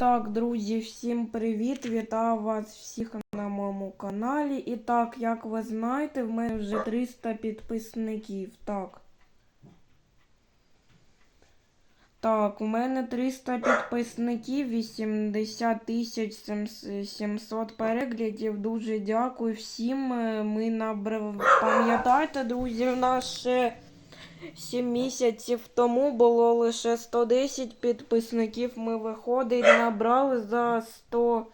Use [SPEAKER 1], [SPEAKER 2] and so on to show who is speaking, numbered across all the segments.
[SPEAKER 1] Так, друзі, всім привіт! Вітаю вас всіх на моєму каналі. І так, як ви знаєте, в мене вже 300 підписників. Так. Так, у мене 300 підписників, 80 тисяч 700 переглядів. Дуже дякую всім. Е, Ми набрали. Пам'ятаєте, друзі, в нас ще 7 місяців тому було лише 110 підписників. Ми виходить, набрали за 100.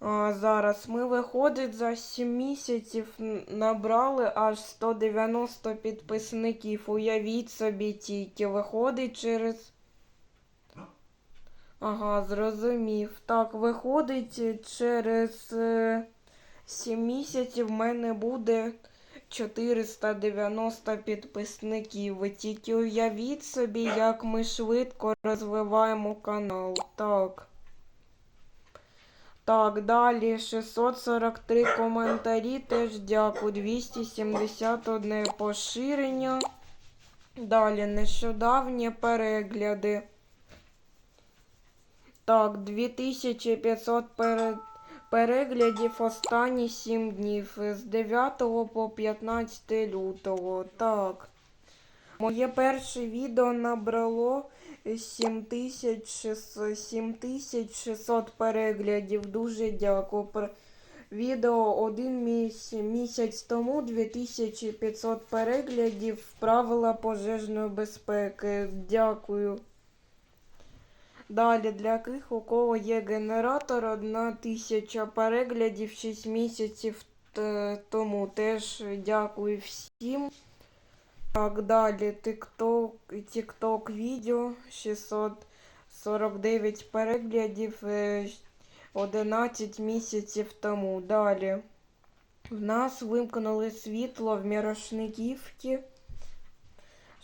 [SPEAKER 1] А, зараз ми виходить за 7 місяців набрали аж 190 підписників. Уявіть собі тільки виходить через. Ага, зрозумів. Так, виходить е, через е, 7 місяців в мене буде 490 підписників. Ви тільки уявіть собі, як ми швидко розвиваємо канал. Так. Так, далі 643 коментарі. Теж дякую. 271 поширення. Далі нещодавні перегляди. Так, 2500 пере... переглядів останні 7 днів. З 9 по 15 лютого. Так. Моє перше відео набрало 7600 7600 переглядів. Дуже дякую. Відео один місяць, місяць тому 2500 переглядів. Правила пожежної безпеки. Дякую. Далі для тих, у кого є генератор, 1000 переглядів 6 місяців тому. Теж дякую всім. Так, далі TikTok, TikTok відео 649 переглядів е, 11 місяців тому. Далі. В нас вимкнули світло в Мірошниківці.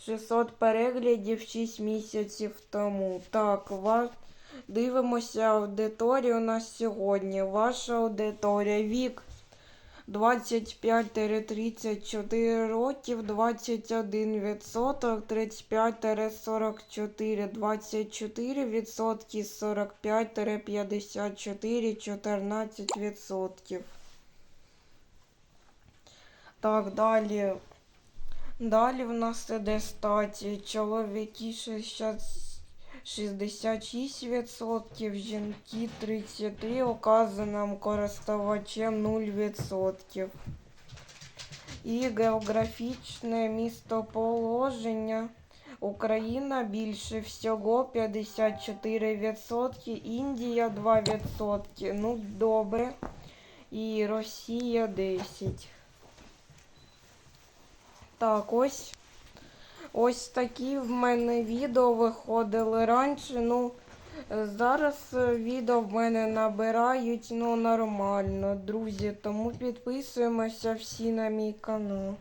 [SPEAKER 1] 600 переглядів 6 місяців тому. Так, ва... дивимося аудиторію на сьогодні. Ваша аудиторія вік 25-34 років, 21 відсоток, 35-44, 24 відсотки, 45-54, 14 відсотків. Так, далі. Далі в нас іде статі. Чоловіки 66%, жінки 33%, указаним користувачем 0%. І географічне містоположення. Україна більше всього 54%, Індія 2%. Ну, добре. І Росія 10%. Так, ось. Ось такі в мене відео виходили раніше. Ну, зараз е, відео в мене набирають ну, нормально, друзі. Тому підписуємося всі на мій канал.